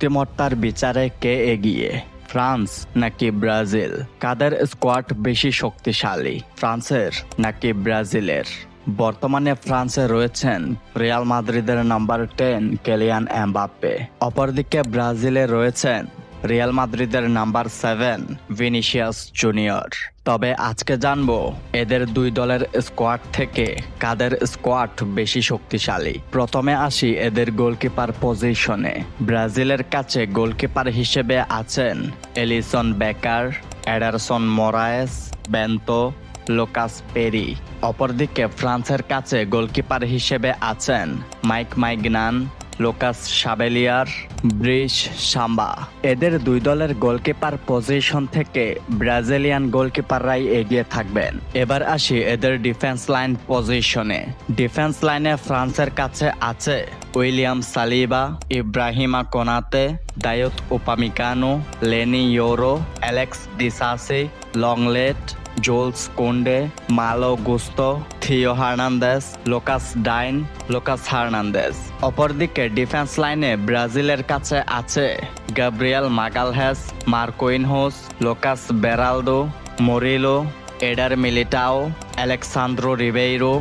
শক্তিমত্তার বিচারে কে এগিয়ে? ফ্রান্স নাকি ব্রাজিল? কাদের স্কোয়াড বেশি শক্তিশালী? ফ্রান্সের নাকি ব্রাজিলের? বর্তমানে ফ্রান্সে রয়েছেন রিয়াল মাদ্রিদের নাম্বার টেন কেলিয়ান এমবাপ্পে। অপরদিকে ব্রাজিলে রয়েছেন রিয়াল মাদ্রিদের নাম্বার সেভেন, ভিনিসিয়াস জুনিয়র। তবে আজকে জানব, এদের দুই দলের স্কোয়াড থেকে কাদের স্কোয়াড বেশি শক্তিশালী। প্রথমে আসি এদের গোলকিপার পজিশনে। ব্রাজিলের কাছে গোলকিপার হিসেবে আছেন Alisson Becker Ederson Moraes, Bento, Lucas Perri. অপরদিকে ফ্রান্সের কাছে গোলকিপার হিসেবে আছেন মাইক মাইগনান লোকাস সাবেলিয়ার ব্রিস সাম্বা। এদের দুই দলের গোলকিপার পজিশন থেকে ব্রাজিলিয়ান গোলকিপাররাই এগিয়ে থাকবেন। এবার আসি এদের ডিফেন্স লাইন পজিশনে। ডিফেন্স লাইনে ফ্রান্সের কাছে আছে William Saliba, Ibrahima Konate Dayot Upamecano Lenny Yoro Alex Disasi, লংলেট Jules Kounde, Malo Gusto, Theo Hernandez Lucas Digne, Lucas Hernandez অপরদিকে ডিফেন্স লাইনে ব্রাজিলের কাছে আছে Gabriel Magalhaes Marquinhos Lucas Beraldo, Murillo, Eder Militao Alexsandro Ribeiro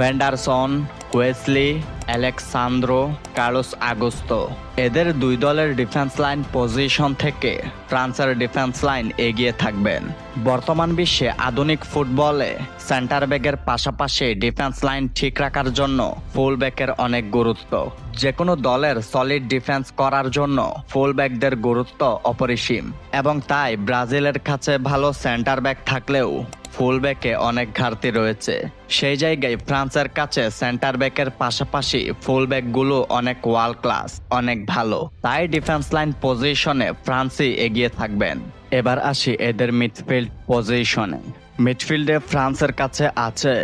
Vanderson Wesley Alex Sandro Carlos Augusto. এদের দুই দলের defence line position থেকে ফ্রান্সের ডিফেন্স লাইন এগিয়ে থাকবেন। বর্তমান বিশ্বে আধুনিক ফুটবলে সেন্টার ব্যাগের পাশাপাশি ডিফেন্স লাইন ঠিক রাখার জন্য ফুল ব্যাকের অনেক গুরুত্ব। যে কোনো দলের সলিড ডিফেন্স করার জন্য ফুল ব্যাকদের গুরুত্ব অপরিসীম। এবং তাই ব্রাজিলের কাছে ভালো সেন্টার ব্যাক থাকলেও ফুলব্যাকে অনেক ঘাটতি রয়েছে। সেই জায়গায় ফ্রান্সের কাছে সেন্টার ব্যাকের পাশাপাশি ফুলব্যাকগুলো অনেক ওয়ার্ল্ড ক্লাস অনেক ভালো। তাই ডিফেন্স লাইন পজিশনে ফ্রান্সই এগিয়ে থাকবেন। এবার আসি এদের মিডফিল্ড পজিশনে মিডফিল্ডে ফ্রান্সের কাছে আছে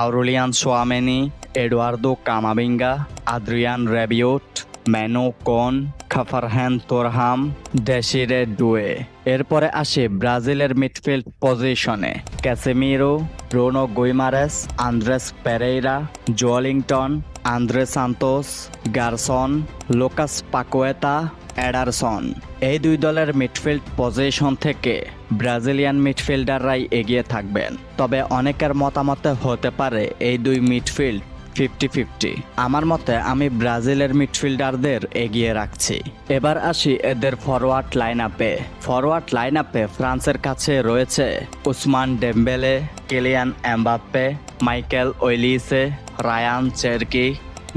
আউরুলিয়ান সোয়ামেনি এডওয়ার্দো কামাবিঙ্গা আদ্রিয়ান রেবিওট ম্যানো কোন খাফারহ্যান তোরহাম ডেসিরে ডুয়ে। এরপরে আসে ব্রাজিলের মিডফিল্ড পজিশনে। Casemiro, Bruno Guimaraes, Andreas Pereira, Joelinton, Andre Santos, Gerson, Lucas Paqueta, Ederson. এই দুই দলের মিডফিল্ড পজিশন থেকে ব্রাজিলিয়ান মিডফিল্ডাররাই এগিয়ে থাকবেন। তবে অনেকের মতামতে হতে পারে এই দুই মিডফিল্ড ফিফটি ফিফটি। আমার মতে আমি ব্রাজিলের মিডফিল্ডারদের এগিয়ে রাখছি। এবার আসি এদের ফরওয়ার্ড লাইন আপে ফরওয়ার্ড লাইন আপে ফ্রান্সের কাছে রয়েছে Ousmane Dembele, Kylian Mbappe, Michael Olise, Rayan Cherki,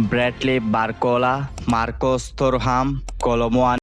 Bradley Barcola, Marcus Thuram Kolo Muani